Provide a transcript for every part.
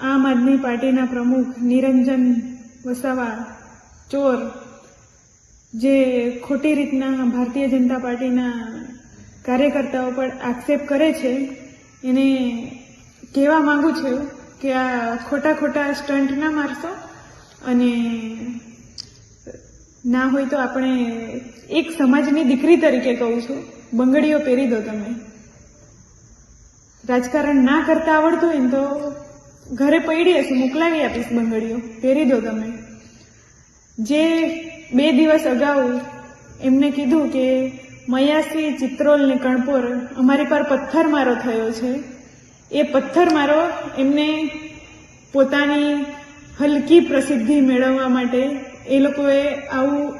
આમ આદમી પાર્ટીના પ્રમુખ નિરંજન વસાવા, ચોર, જે ખોટી રીતના ભારતીય જનતા પાર્ટીના કાર્યકર્તાઓ પર આક્ષેપ કરે છે, એને કહેવા માંગુ છું કે આ ખોટા ખોટા સ્ટન્ટ ના મારશો અને ના હોય તો આપણે એક સમાજની દીકરી તરીકે કહું છું, બંગડીઓ પહેરી દો તમે. રાજકારણ ના કરતા આવડતું હોય તો ઘરે પડી હશે, મોકલાવી આપીશ બંગડીઓ. પહેરી દો તમે. જે બે દિવસ અગાઉ એમને કીધું કે મયાસી, ચિત્રોલ ને કણપોર અમારી પર પથ્થરમારો થયો છે. એ પથ્થરમારો એમને પોતાની હલકી પ્રસિદ્ધિ મેળવવા માટે એ લોકોએ આવું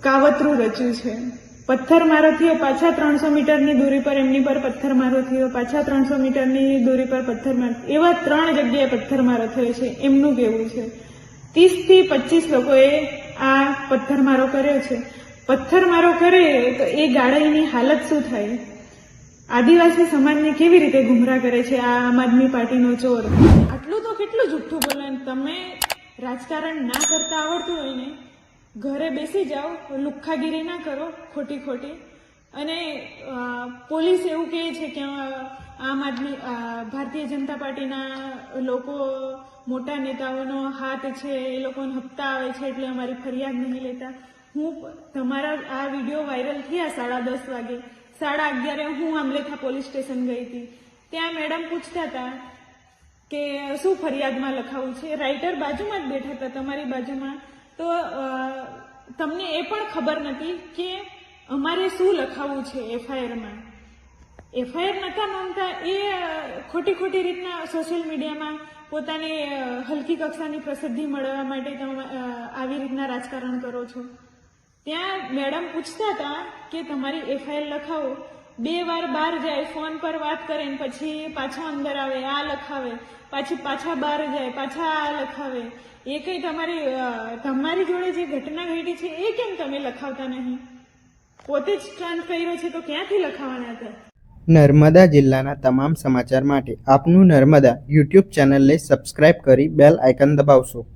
કાવતરું રચ્યું છે. પથ્થરમારો થયો, પાછા ત્રણસો મીટરની દૂરી પર એમની પર પથ્થરમારો થયો, પાછા ત્રણસો મીટરની દૂરી પર પથ્થરમારો એવા ત્રણ જગ્યાએ પથ્થરમારો થયો છે, એમનું કહેવું છે. ત્રીસથી પચીસ લોકોએ આ પથ્થરમારો કર્યો છે. પથ્થરમારો કરે તો એ ગાળાઈની હાલત શું થાય? આદિવાસી સમાજને કેવી રીતે ગુમરાહ કરે છે આ આમ આદમી પાર્ટીનો ચોર? આટલું તો કેટલું જુઠ્ઠું બોલે તમે રાજકારણ ના કરતા આવડતું હોય ને? ઘરે બેસી જાઓ, લુખ્ખાગીરી ના કરો, ખોટી ખોટી. અને પોલીસ એવું કહે છે કે આમ આદમી ભારતીય જનતા પાર્ટીના લોકો, મોટા નેતાઓનો હાથ છે, એ લોકોને હપ્તા આવે છે, એટલે અમારી ફરિયાદ નહીં લેતા. હું તમારા, આ વીડિયો વાયરલ થયા સાડા દસ વાગે. સાડા અગિયારે હું આમલેખા પોલીસ સ્ટેશન ગઈ હતી. ત્યાં મેડમ પૂછતા હતા કે, શું ફરિયાદમાં લખાવું છે? રાઇટર બાજુમાં જ બેઠા હતા, તમારી બાજુમાં. તો તમને એ પણ ખબર નથી કે અમારે શું લખાવવું છે એફઆઈઆરમાં? એફઆઈઆર નતા નોંધતા એ ખોટી ખોટી રીતના સોશિયલ મીડિયામાં પોતાની હલકી કક્ષાની પ્રસિદ્ધિ મેળવવા માટે તમે આવી રીતના રાજકારણ કરો છો. ત્યાં મેડમ પૂછતા હતા કે તમારી એફઆઈઆર લખાવો. બે વાર બહાર જાય, ફોન પર વાત કરે ને પછી પાછા અંદર આવે, આ લખાવે. પાછી પાછા બહાર જાય, પાછા આ લખાવે. એ કઈ તમારી તમારી જોડે જે ઘટના ઘટી છે એ કેમ તમે લખાવતા નહીં? પોતે જ ટ્રાન્સ કર્યો છે તો ક્યાંથી લખાવાના હતા? નર્મદા જિલ્લાના તમામ સમાચાર માટે આપનું નર્મદા યુટ્યુબ ચેનલને સબસ્ક્રાઇબ કરી બેલ આઇકન દબાવશો.